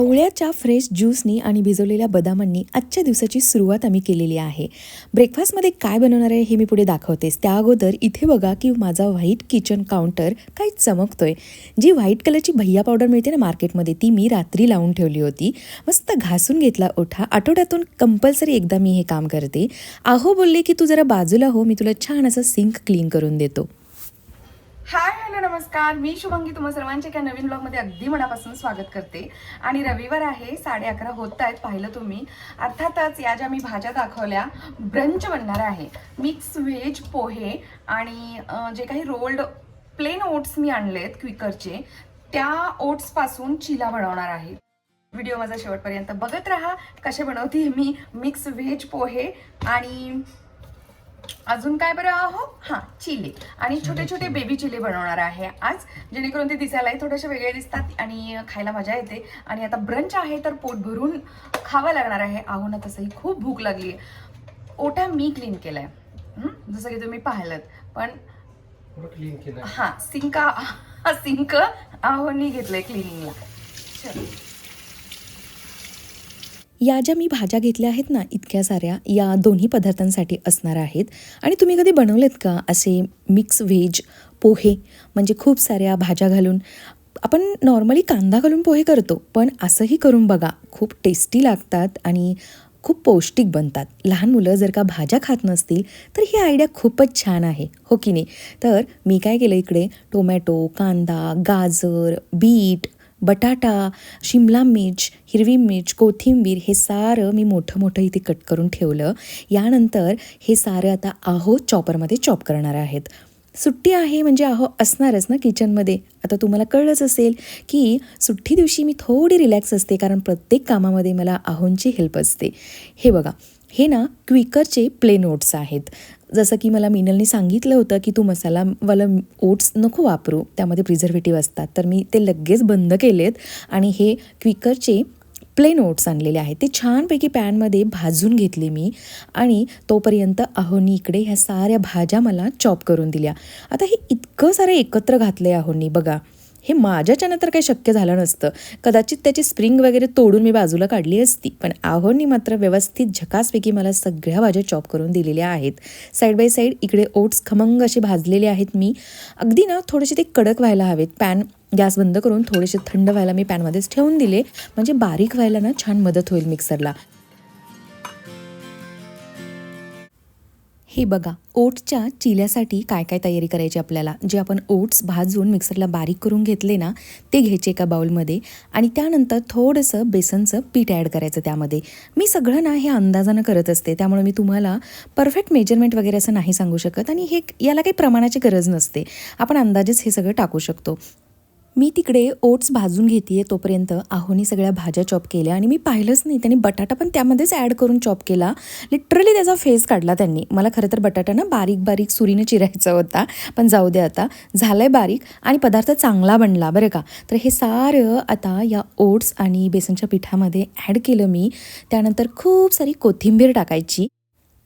आवळ्याच्या fresh ज्यूसनी आणि भिजवलेल्या बदामांनी आजच्या दिवसाची सुरुवात आम्ही केलेली आहे. ब्रेकफास्टमध्ये काय बनवणार आहे हे मी पुढे दाखवतेस त्या अगोदर इथे बघा की माझा व्हाईट किचन काउंटर काय चमकतोय. जी व्हाईट कलरची भैया पावडर मिळते ना मार्केटमध्ये ती मी रात्री लावून ठेवली होती. मस्त घासून घेतला ओठा. आठवड्यातून कंपल्सरी एकदा मी हे काम करते. आहो बोलले की तू जरा बाजूला हो मी तुला छान असं सिंक क्लीन करून देतो. हाय हॅलो नमस्कार. मी शुभंगी तुम्हा सर्वांच्या एका नवीन ब्लॉगमध्ये अगदी मनापासून स्वागत करते. आणि रविवार आहे साडे अकरा होत आहेत पाहिलं तुम्ही. अर्थातच या ज्या मी भाज्या दाखवल्या ब्रंच बनणार आहे. मिक्स व्हेज पोहे आणि जे काही रोल्ड प्लेन ओट्स मी आणलेत क्विकरचे त्या ओट्सपासून चिला बनवणार आहे. व्हिडिओ माझा शेवटपर्यंत बघत राहा. कसे बनवते मी? मिक्स व्हेज पोहे आणि अजून काय बरं? आहो हां चिले. आणि छोटे छोटे बेबी चिले बनवणार आहे आज जेणेकरून ते दिसायलाही थोडेसे वेगळे दिसतात आणि खायला मजा येते. आणि आता ब्रंच आहे तर पोट भरून खावं लागणार आहे. आहो ना तसंही खूप भूक लागली आहे ओटा मी क्लीन केलाय. हं? जसं की तुम्ही पाहिलं पण क्लीन केलं हां सिंक सिंक आहोनी घेतलंय क्लिनिंगला चल. या ज्या मी भाज्या घेतल्या आहेत ना इतक्या साऱ्या या दोन्ही पदार्थांसाठी असणार आहेत. आणि तुम्ही कधी बनवलेत का असे मिक्स व्हेज पोहे? म्हणजे खूप साऱ्या भाज्या घालून. आपण नॉर्मली कांदा घालून पोहे करतो पण असंही करून बघा खूप टेस्टी लागतात आणि खूप पौष्टिक बनतात. लहान मुलं जर का भाज्या खात नसतील तर ही आयडिया खूपच छान आहे हो की नाही? तर मी काय केलं इकडे? टोमॅटो कांदा गाजर बीट बटाटा शिमला मिर्च हिरवी मिर्च कोथिंबीर हे सारं मी मोठं मोठं इथे कट करून ठेवलं. यानंतर हे सारं आता आहो चॉपरमध्ये चॉप करणार आहेत. सुट्टी आहे म्हणजे आहो असणारच ना किचनमध्ये आता तुम्हाला कळलंच असेल की सुट्टी दिवशी मी थोडी रिलॅक्स असते कारण प्रत्येक कामामध्ये मला आहोंची हेल्प असते. हे बघा हे ना क्विकरचे प्ले नोट्स आहेत. जसं की मला मिनलने सांगितलं होतं की तू मसालावालं ओट्स नको वापरू त्यामध्ये प्रिझर्वेटिव्ह असतात. तर मी ते लगेच बंद केलेत आणि हे क्विकरचे प्लेन ओट्स आणलेले आहेत. ते छानपैकी पॅनमध्ये भाजून घेतले मी आणि तोपर्यंत अहोनी इकडे ह्या साऱ्या भाज्या मला चॉप करून दिल्या. आता हे इतकं सारं एकत्र घातलं आहे अहोनी बघा. हे माझ्याच्यानं तर काही शक्य झालं नसतं. कदाचित त्याची स्प्रिंग वगैरे तोडून मी बाजूला काढली असती. पण आहोंनी मात्र व्यवस्थित झकासपैकी मला सगळ्या भाज्या चॉप करून दिलेल्या आहेत. साईड बाय साईड इकडे ओट्स खमंग असे भाजलेले आहेत मी. अगदी ना थोडेसे ते कडक व्हायला हवेत. पॅन गॅस बंद करून थोडेसे थंड व्हायला मी पॅनमध्येच ठेवून दिले. म्हणजे बारीक व्हायला ना छान मदत होईल मिक्सरला. हे बघा ओट्सच्या चिल्यासाठी काय काय तयारी करायची आपल्याला? जे आपण ओट्स भाजून मिक्सरला बारीक करून घेतले ना ते घ्यायचे एका बाउलमध्ये आणि त्यानंतर थोडंसं बेसनचं पीठ ॲड करायचं त्यामध्ये. मी सगळं ना हे अंदाजानं करत असते त्यामुळे मी तुम्हाला परफेक्ट मेजरमेंट वगैरे असं नाही सांगू शकत आणि हे याला काही प्रमाणाची गरज नसते. आपण अंदाजेच हे सगळं टाकू शकतो. मी तिकडे ओट्स भाजून घेते तोपर्यंत. आहोनी सगळ्या भाज्या चॉप केल्या आणि मी पाहिलंच नाही. त्यांनी बटाटा पण त्यामध्येच ॲड करून चॉप केला. लिटरली त्याचा फेस काढला त्यांनी. मला खरं तर बटाटा ना बारीक बारीक सुरीनं चिरायचा होता. पण जाऊ दे आता. झालं आहे बारीक आणि पदार्थ चांगला बनला बरं का. तर हे सारं आता या ओट्स आणि बेसनच्या पिठामध्ये ॲड केलं मी. त्यानंतर खूप सारी कोथिंबीर टाकायची.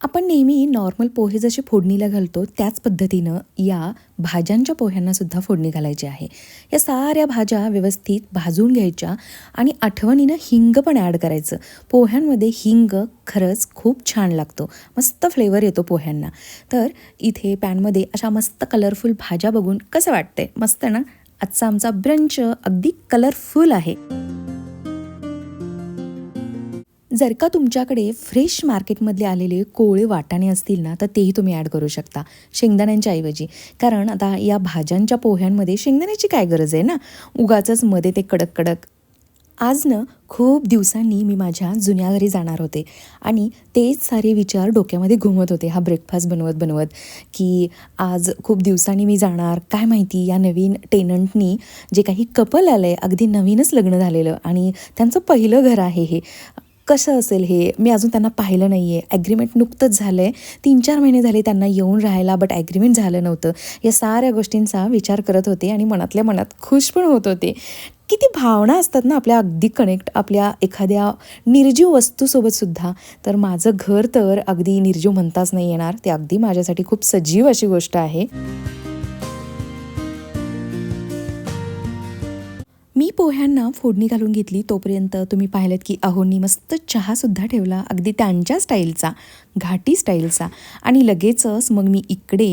आपण नेहमी नॉर्मल पोहे जसे फोडणीला घालतो त्याच पद्धतीनं या भाज्यांच्या पोह्यांनासुद्धा फोडणी घालायची आहे. या साऱ्या भाज्या व्यवस्थित भाजून घ्यायच्या आणि आठवणीनं हिंग पण ॲड करायचं. पोह्यांमध्ये हिंग खरंच खूप छान लागतो. मस्त फ्लेवर येतो पोह्यांना. तर इथे पॅनमध्ये अशा मस्त कलरफुल भाज्या बघून कसं वाटतंय? मस्त ना? आजचा आमचा ब्रंच अगदी कलरफुल आहे. जर का तुमच्याकडे फ्रेश मार्केटमधले आलेले कोळे वाटाणे असतील ना तर तेही तुम्ही ॲड करू शकता शेंगदाण्यांच्या ऐवजी. कारण आता या भाज्यांच्या पोह्यांमध्ये शेंगदाण्याची काय गरज आहे ना? उगाचंच मध्ये ते कडक कडक. आज ना खूप दिवसांनी मी माझ्या जुन्या घरी जाणार होते आणि तेच सारे विचार डोक्यामध्ये घुमत होते हा ब्रेकफास्ट बनवत बनवत की आज खूप दिवसांनी मी जाणार. काय माहिती या नवीन टेनंटनी जे काही कपल आलं आहे अगदी नवीनच लग्न झालेलं आणि त्यांचं पहिलं घर आहे हे. कसं असेल हे? मी अजून त्यांना पाहिलं नाही आहे ॲग्रीमेंट नुकतंच झालं आहे तीन चार महिने झाले त्यांना येऊन राहायला बट ॲग्रीमेंट झालं नव्हतं. या साऱ्या गोष्टींचा विचार करत होते आणि मनातल्या मनात खुश पण होत होते. किती भावना असतात ना आपल्या अगदी कनेक्ट आपल्या एखाद्या निर्जीव वस्तूसोबत सुद्धा. तर माझं घर तर अगदी निर्जीव म्हणताच नाही येणार. ते अगदी माझ्यासाठी खूप सजीव अशी गोष्ट आहे. मी पोह्यांना फोडणी घालून घेतली तोपर्यंत तुम्ही पाहिलं की अहोंनी मस्त चहासुद्धा ठेवला अगदी त्यांच्या स्टाईलचा घाटी स्टाईलचा. आणि लगेचच मग मी इकडे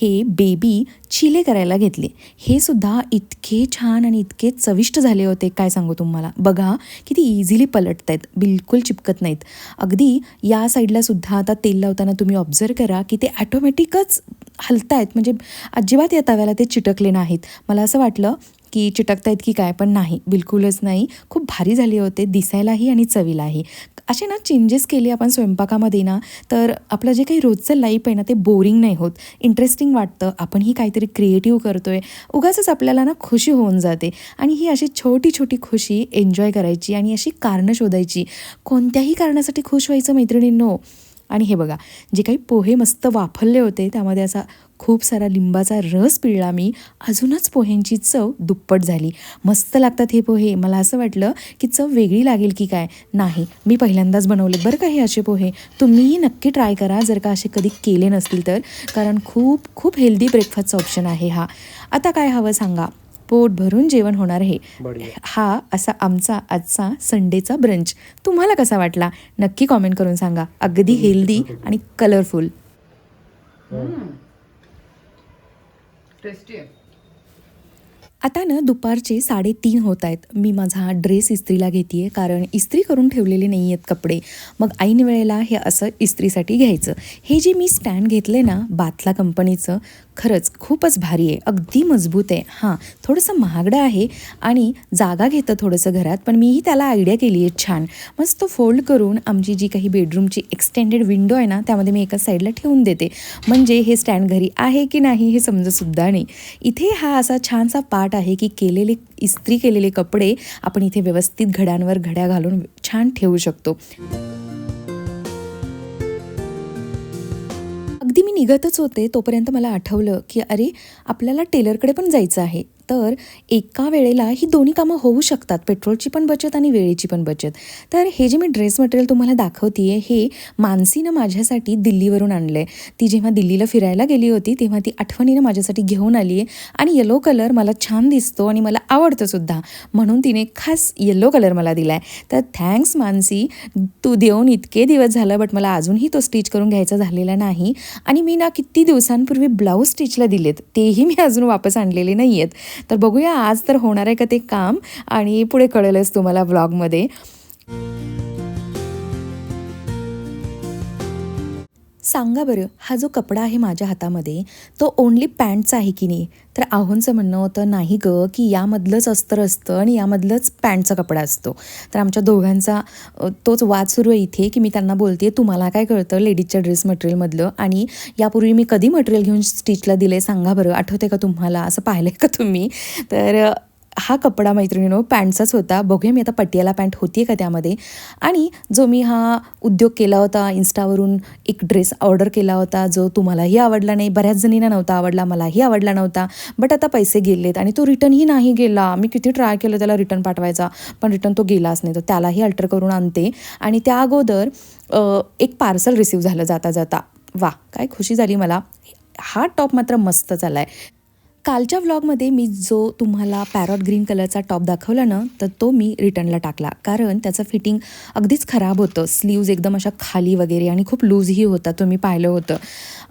हे बेबी चिले करायला घेतले. हे सुद्धा इतके छान आणि इतके चविष्ट झाले होते काय सांगू तुम्हाला? बघा किती इझिली पलटत आहेत बिलकुल चिपकत नाहीत. अगदी या साईडला सुद्धा आता तेल लावताना तुम्ही ऑब्झर्व करा की ते ॲटोमॅटिकच हलतायत. म्हणजे अजिबात या तव्याला ते चिटकले नाहीत. मला असं वाटलं की चिटकतायत की काय पण नाही. बिलकुलच नाही. खूप भारी झाले होते. दिसायलाही आणि चवीलाही. असे ना चेंजेस केले आपण स्वयंपाकामध्ये ना तर आपलं जे काही रोजचं लाईफ आहे ना ते बोरिंग नाही होत. इंटरेस्टिंग वाटतं. आपणही काहीतरी क्रिएटिव्ह करतो आहे उगाचच आपल्याला ना खुशी होऊन जाते. आणि ही अशी छोटी छोटी खुशी एन्जॉय करायची आणि अशी कारणं शोधायची. कोणत्याही कारणासाठी खुश व्हायचं मैत्रिणींनो. आणि हे बघा जे काही पोहे मस्त वाफरले होते त्यामध्ये असा खूप सारा लिंबाचा रस पिळला मी. अजूनच पोह्यांची चव दुप्पट झाली. मस्त लागतात हे पोहे. मला असं वाटलं की चव वेगळी लागेल की काय? नाही. मी पहिल्यांदाच बनवले बरं का हे असे पोहे. तुम्हीही नक्की ट्राय करा. जर का असे कधी केले नसतील तर. कारण खूप खूप हेल्दी ब्रेकफास्टचा ऑप्शन आहे हा. आता काय हवं सांगा? पोट भरून जेवण होणार आहे. हा असा आमचा आजचा संडेचा ब्रंच तुम्हाला कसा वाटला? नक्की कॉमेंट करून सांगा. अगदी हेल्दी आणि कलरफुल टेस्टी आहे. आता ना दुपारचे साडेतीन होत आहेत. मी माझा ड्रेस इस्त्रीला घेते आहे कारण इस्त्री करून ठेवलेले नाही आहेत कपडे. मग ऐन वेळेला हे असं इस्त्रीसाठी घ्यायचं. हे जे मी स्टँड घेतलं ना बाथला कंपनीचं खरंच खूपच भारी आहे अगदी मजबूत आहे. हां थोडंसं महागडं आहे आणि जागा घेतं थोडंसं घरात पण मीही त्याला आयडिया केली आहे छान. मस्त फोल्ड करून आमची जी काही बेडरूमची एक्सटेंडेड विंडो आहे ना त्यामध्ये मी एका साईडला ठेवून देते. म्हणजे हे स्टँड घरी आहे की नाही हे समजतसुद्धा नाही. इथे हा असा छानसा पार्ट आहे की केलेले इस्त्री केलेले कपडे आपण इथे व्यवस्थित घड्यांवर घड्या घालून छान ठेवू शकतो. निघतच होते तोपर्यंत मला आठवलं की अरे आपल्याला टेलरकडे पण जायचं आहे. तर एका वेळेला ही दोन्ही कामं होऊ शकतात. पेट्रोलची पण बचत आणि वेळेची पण बचत. तर हे जे मी ड्रेस मटेरियल तुम्हाला दाखवते हे मानसीनं माझ्यासाठी दिल्लीवरून आणलं आहे ती जेव्हा दिल्लीला फिरायला गेली होती तेव्हा ती आठवणीनं माझ्यासाठी घेऊन आली आहे आणि येलो कलर मला छान दिसतो आणि मला आवडतं सुद्धा. म्हणून तिने खास येलो कलर मला दिला आहे तर थँक्स मानसी. तू देऊन इतके दिवस झालं बट मला अजूनही तो स्टिच करून घ्यायचा झालेला नाही. आणि मी ना किती दिवसांपूर्वी ब्लाऊज स्टिचला दिलेत. तेही मी अजून वापस आणलेले नाही आहेत तर बघूया आज तर होणार आहे का ते काम? आणि पुढे कळेलच तुम्हाला व्लॉगमध्ये सांगा बरं हा जो कपडा आहे माझ्या हातामध्ये तो ओन्ली पॅन्टचा आहे की नाही? तर आहोंचं म्हणणं होतं नाही गं की यामधलंच अस्तर असतं आणि यामधलंच पॅन्टचा कपडा असतो. तर आमच्या दोघांचा तोच वाद सुरू आहे इथे की मी त्यांना बोलते तुम्हाला काय कळतं लेडीजच्या ड्रेस मटेरियलमधलं आणि यापूर्वी मी कधी मटेरियल घेऊन स्टिचला दिले सांगा बरं आठवते का तुम्हाला? असं पाहिलं आहे का तुम्ही? तर हा कपडा मैत्रिणीनो पॅन्टचाच होता. बघूया मी आता पटियाला पॅन्ट होती का त्यामध्ये. आणि जो मी हा उद्योग केला होता इन्स्टावरून एक ड्रेस ऑर्डर केला होता जो तुम्हालाही आवडला नाही बऱ्याच जणींना नव्हता आवडला मलाही आवडला नव्हता बट आता पैसे गेलेत आणि तो रिटर्नही नाही गेला. मी किती ट्राय केलं त्याला रिटर्न पाठवायचा पण रिटर्न तो गेलाच नाही. तर त्यालाही अल्टर करून आणते. आणि त्या अगोदर एक पार्सल रिसीव झालं जाता जाता वा काय खुशी झाली मला. हा टॉप मात्र मस्त झाला आहे कालच्या व्लॉगमध्ये मी जो तुम्हाला पॅरॉट ग्रीन कलरचा टॉप दाखवला ना तर तो मी रिटर्नला टाकला. कारण त्याचं फिटिंग अगदीच खराब होतं. स्लीव्ज एकदम अशा खाली वगैरे आणि खूप लूजही होता तो मी पाहिलं होतं.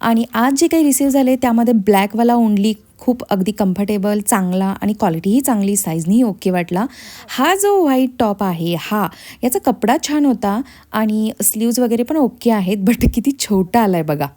आणि आज जे काही रिसीव झाले त्यामध्ये ब्लॅकवाला ओनली खूप अगदी कम्फर्टेबल चांगला आणि क्वालिटीही चांगली साईजनीही ओके वाटला. हा जो व्हाईट टॉप आहे हा याचा कपडा छान होता आणि स्लीव्ज वगैरे पण ओके आहेत बट किती छोटा आला आहे बघा.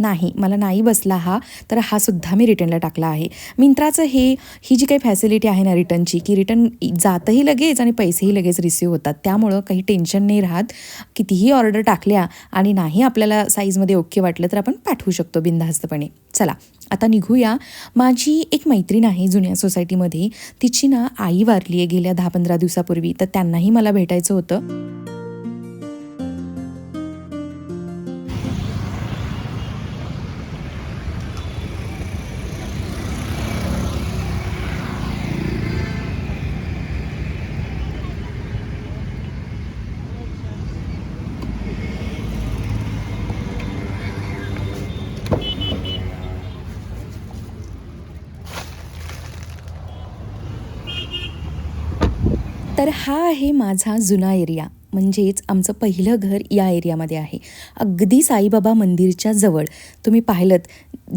नाही मला नाही बसला हा तर हा सुद्धा मी रिटर्नला टाकला आहे. मिंत्राचं हे ही जी काही फॅसिलिटी आहे ना रिटर्नची की रिटर्न जातही लगेच आणि पैसेही लगेच रिसीव होतात. त्यामुळं काही टेन्शन नाही राहत. कितीही ऑर्डर टाकल्या आणि नाही आपल्याला साईजमध्ये ओके वाटलं तर आपण पाठवू शकतो बिनधास्तपणे. चला आता निघूया. माझी एक मैत्रीण आहे जुन्या सोसायटीमध्ये तिची ना आई वारली आहे गेल्या दहा पंधरा दिवसापूर्वी तर त्यांनाही मला भेटायचं होतं. तर हा आहे माझा जुना एरिया म्हणजेच आमचं पहिलं घर या एरियामध्ये आहे. अगदी साईबाबा मंदिरच्या जवळ. तुम्ही पाहिलं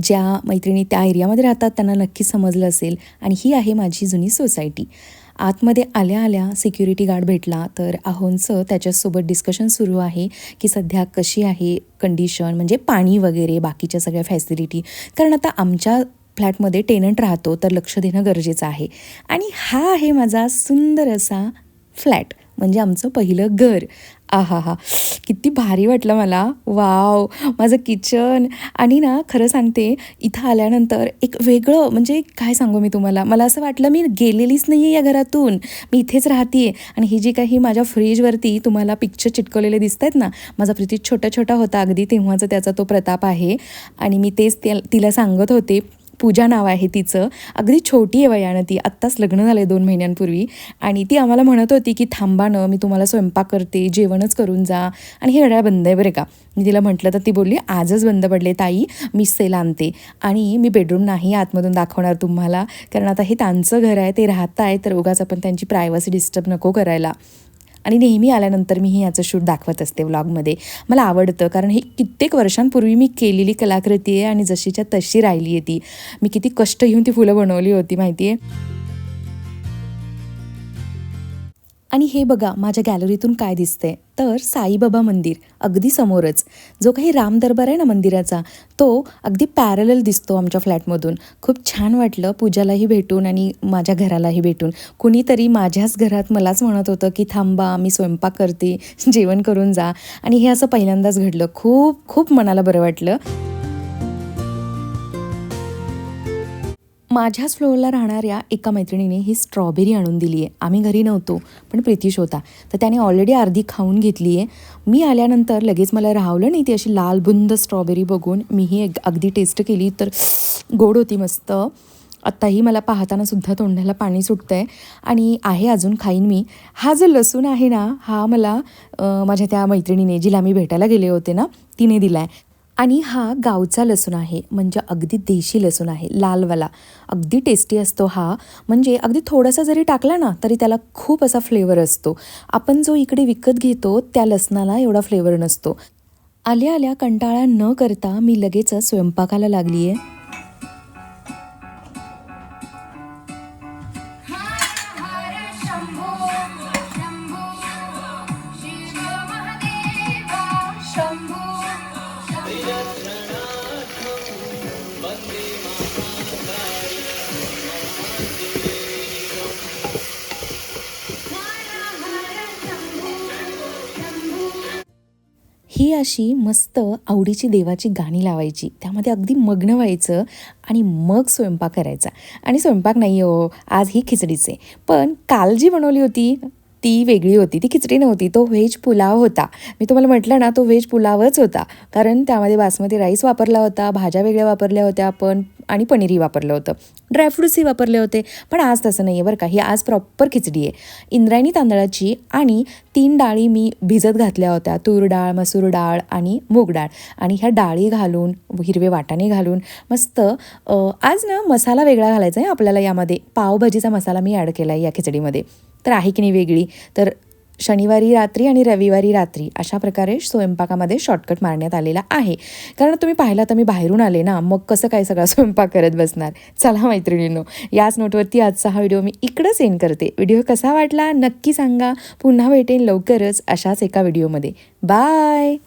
ज्या मैत्रिणी त्या एरियामध्ये राहतात त्यांना नक्की समजलं असेल. आणि ही आहे माझी जुनी सोसायटी. आतमध्ये आल्या आल्या सिक्युरिटी गार्ड भेटला तर आहोंचं त्याच्यासोबत डिस्कशन सुरू आहे की सध्या कशी आहे कंडिशन म्हणजे पाणी वगैरे बाकीच्या सगळ्या फॅसिलिटी कारण आता आमच्या फ्लॅटमध्ये टेनंट राहतो तर लक्ष देणं गरजेचं आहे. आणि हा आहे माझा सुंदर असा फ्लॅट. म्हणजे आमचं पहिलं घर. आहा हा. किती भारी वाटलं मला. वाव. माझं किचन. आणि ना खरं सांगते इथं आल्यानंतर एक वेगळं म्हणजे काय सांगू मी तुम्हाला? मला असं वाटलं मी गेलेलीच नाही आहे या घरातून. मी इथेच राहते आणि ही जी काही माझ्या फ्रीजवरती तुम्हाला पिक्चर चिटकवलेले दिसत आहेत ना माझा फ्रिज छोटा छोटा होता अगदी तेव्हाचा त्याचा तो प्रताप आहे. आणि मी तेच त्या तिला सांगत होते पूजा नाव आहे तिचं. अगदी छोटी आहे वयानं ती. आत्ताच लग्न झालं आहे दोन महिन्यांपूर्वी. आणि ती आम्हाला म्हणत होती की थांबा न मी तुम्हाला स्वयंपाक करते जेवणच करून जा. आणि हे घड्याळ बंद आहे बरं का. मी तिला म्हटलं तर ती बोलली आजच बंद पडले ताई मी सेल आणते. आणि मी बेडरूम नाही आतमधून दाखवणार तुम्हाला. कारण आता हे त्यांचं घर आहे ते राहत आहे तर उगाच आपण त्यांची प्रायव्हसी डिस्टर्ब नको करायला. आणि नेहमी आल्यानंतर मी ही याचं शूट दाखवत असते व्लॉगमध्ये मला आवडतं कारण ही कित्येक वर्षांपूर्वी मी केलेली कलाकृती आहे आणि जशीच्या तशी राहिली आहे ती. मी किती कष्ट घेऊन ती फुलं बनवली होती माहिती आहे आणि हे बघा माझ्या गॅलरीतून काय दिसतंय. तर साईबाबा मंदिर अगदी समोरच. जो काही राम दरबार आहे ना मंदिराचा तो अगदी पॅरलल दिसतो आमच्या फ्लॅटमधून. खूप छान वाटलं पूजालाही भेटून आणि माझ्या घरालाही भेटून. कुणीतरी माझ्याच घरात मलाच म्हणत होतं की थांबा मी स्वयंपाक करते जेवण करून जा. आणि हे असं पहिल्यांदाच घडलं. खूप खूप मनाला बरं वाटलं. माझ्याच फ्लोअरला राहणाऱ्या एका मैत्रिणीने ही स्ट्रॉबेरी आणून दिली आहे आम्ही घरी नव्हतो पण प्रितीश होता तर त्याने ऑलरेडी अर्धी खाऊन घेतली आहे मी आल्यानंतर लगेच मला राहवलं नाही ती अशी लालबुंद स्ट्रॉबेरी बघून. मीही एक अगदी टेस्ट केली तर गोड होती मस्त. आत्ताही मला पाहताना सुद्धा तोंडाला पाणी सुटतं आहे आणि आहे अजून खाईन मी. हा जो लसूण आहे ना हा मला माझ्या त्या मैत्रिणीने जिला मी भेटायला गेले होते ना तिने दिला आहे आणि हा गावचा लसूण आहे म्हणजे अगदी देशी लसूण आहे लालवाला. अगदी टेस्टी असतो हा. म्हणजे अगदी थोडासा जरी टाकला ना तरी त्याला खूप असा फ्लेवर असतो. आपण जो इकडे विकत घेतो त्या लसणाला एवढा फ्लेवर नसतो. आल्या आल्या कंटाळा न करता मी लगेच स्वयंपाकाला लागली आहे शंभो ही अशी मस्त आवडीची देवाची गाणी लावायची. त्यामध्ये अगदी मग्न व्हायचं आणि मग स्वयंपाक करायचा. आणि स्वयंपाक नाही हो आज ही खिचडीचे. पण काल जी बनवली होती ती वेगळी होती ती खिचडी नव्हती तो व्हेज पुलाव होता. मी तुम्हाला म्हटलं ना तो व्हेज पुलावच होता. कारण त्यामध्ये बासमती राईस वापरला होता भाज्या वेगळ्या वापरल्या होत्या आपण आणि पनीरही वापरलं होतं. ड्रायफ्रूट्सही वापरले होते पण आज तसं नाही आहे बरं का. ही आज प्रॉपर खिचडी आहे. इंद्रायणी तांदळाची आणि तीन डाळी मी भिजत घातल्या होत्या. तूर डाळ मसूर डाळ आणि मूग डाळ. आणि ह्या डाळी घालून हिरवे वाटाणे घालून मस्त आज ना मसाला वेगळा घालायचा आहे आपल्याला यामध्ये. पावभाजीचा मसाला मी ॲड केला आहे या खिचडीमध्ये. तर आहे की नाही वेगळी? तर शनिवारी रात्री आणि रविवारी रात्री अशा प्रकारे स्वयंपाकामध्ये शॉर्टकट मारण्यात आलेला आहे. कारण तुम्ही पाहिला तर मी बाहेरून आले ना मग कसं काय सगळा स्वयंपाक करत बसणार? चला मैत्रिणींनो याच नोटवरती आजचा हा व्हिडिओ मी इकडंच एन करते. व्हिडिओ कसा वाटला नक्की सांगा. पुन्हा भेटेन लवकरच अशाच एका व्हिडिओमध्ये बाय